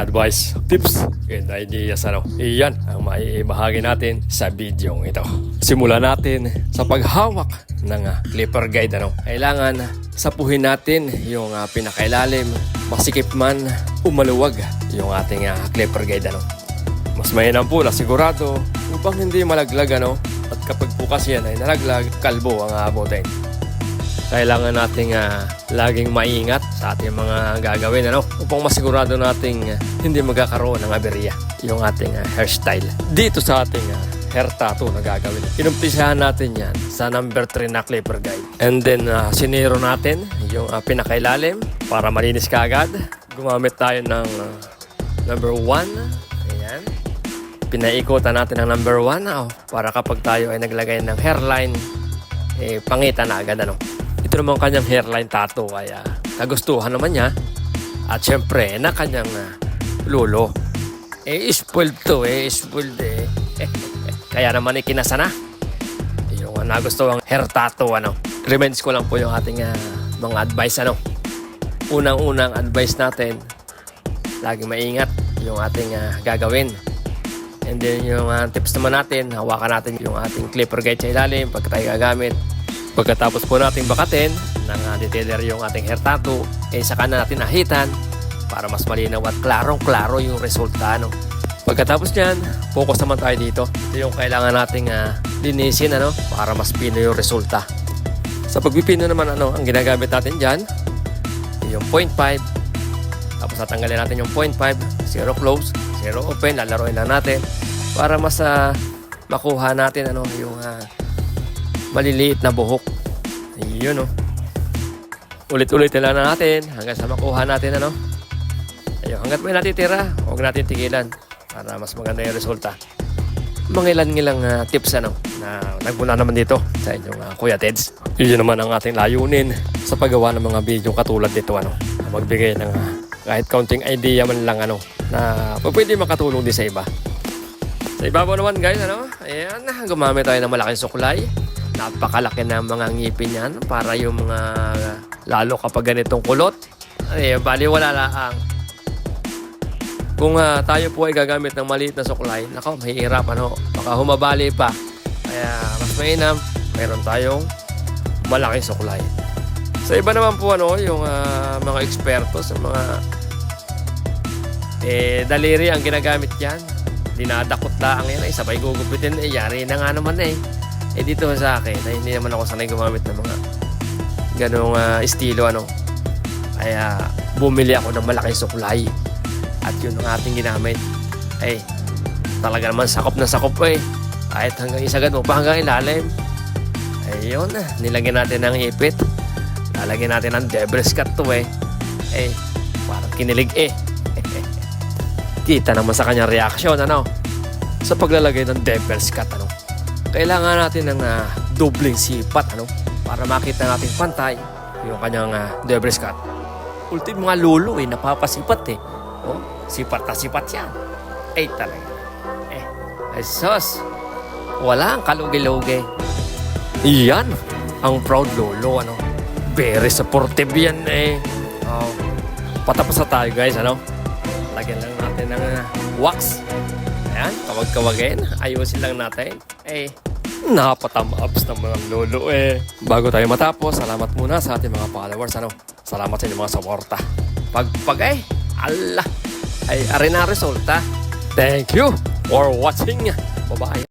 advice, tips, and ideas ano. Iyan ang maibahagi natin sa video ito. Simulan natin sa paghawak ng ah, clipper guide ano. Kailangan sapuhin natin yung ah, pinakailalim, masikip man, umaluwag yung ating ah, clipper guide ano. Mas mainam po na sigurado upang hindi malaglag ano. At kapag po kasi yan ay nalaglag, kalbo ang aabotin kailangan nating ah, laging maingat sa ating mga gagawin ano upang masigurado nating ah, hindi magkakaroon ng aberya yung ating ah, hairstyle dito sa ating ah, hair tattoo na gagawin. Inumpisahan natin yan sa number 3 na clipper guide. And then uh, sinero natin yung ah, pinakailalim para malinis ka agad. Gumamit tayo ng ah, number 1. Ayan. Pinaikutan natin ang number 1 oh, para kapag tayo ay naglagay ng hairline eh, pangita na agad ano. Ito naman kanyang hairline tattoo kaya kagustuhan naman niya. At syempre na kanyang ah, lolo. Eh, spoiled to eh, spoiled eh. kaya naman ikinasa na. Yung uh, nagustuhan hair tattoo ano. Reminds ko lang po yung ating ah, mga advice ano. Unang-unang advice natin, lagi maingat yung ating ah, gagawin. And then yung ah, tips naman natin, hawakan natin yung ating clipper guide sa ilalim pag tayo gagamit. Pagkatapos po nating bakatin ng uh, detailer yung ating hair tattoo, eh saka na natin ahitan para mas malinaw at klarong-klaro yung resulta. No? Pagkatapos niyan, focus naman tayo dito. Ito yung kailangan nating ah, linisin ano, para mas pino yung resulta. Sa pagpipino naman, ano, ang ginagamit natin dyan, yung 0.5, tapos tatanggalin natin yung 0.5, zero close, zero open, lalaroin lang natin para mas ah, makuha natin ano, yung ah, maliliit na buhok. Yun oh. Ulit-ulit lang na natin hanggang sa makuha natin ano. Ayun, hanggat may natitira, huwag natin tigilan para mas maganda yung resulta. Mga ilan-ilang ah, tips ano na nagmula naman dito sa inyong ah, Kuya Teds. Yun naman ang ating layunin sa paggawa ng mga video katulad dito ano. Magbigay ng ah, kahit counting idea man lang ano na pwede makatulong din sa iba. Sa ibabaw naman guys, ano? Ayan, gumamit tayo ng malaking suklay. Napakalaki ng mga ngipin yan para yung mga lalo kapag ganitong kulot. Ay, bali wala lang. Kung ah, tayo po ay gagamit ng maliit na suklay, nako, mahihirap ano, baka humabali pa. Kaya mas mainam, meron tayong malaking suklay. Sa iba naman po ano, yung ah, mga eksperto sa mga eh, daliri ang ginagamit yan. Dinadakot lang yan. Ay, sabay gugupitin. Eh, yari na nga naman eh. Eh, dito sa akin, ay, hindi naman ako sanay gumamit ng mga ganong ah, estilo, ano. Kaya, bumili ako ng malaking suklay. At yun ang ating ginamit. Eh, talaga naman sakop na sakop eh. Kahit hanggang isagad mo pa hanggang ilalim. Ayun nilagyan natin ng ipit. Lalagyan natin ng Debris cut to eh. Eh, parang kinilig eh. Kita naman sa kanyang reaction, ano? Sa paglalagay ng Devil's Cut, ano? Kailangan natin ng ah, dobling sipat, ano? Para makita natin pantay yung kanyang uh, Devil's Cut. Ultimo mga lolo, eh, napapasipat, eh. Oh, sipat na sipat yan. Ay, talaga. Eh, ay sus. Wala ang kalugi-lugi. Iyan, ang proud lolo, ano? Very supportive yan, eh. Oh. Patapos na tayo, guys, ano? Lagyan lang natin ng uh, wax. Ayan, kawag-kawagin. Ayusin lang natin. Eh, napatama-ups naman ang lolo eh. Bago tayo matapos, salamat muna sa ating mga followers. Ano? Salamat sa inyong mga suporta. Pag, pag eh, Allah, ay arin na resulta. Thank you for watching. Bye-bye.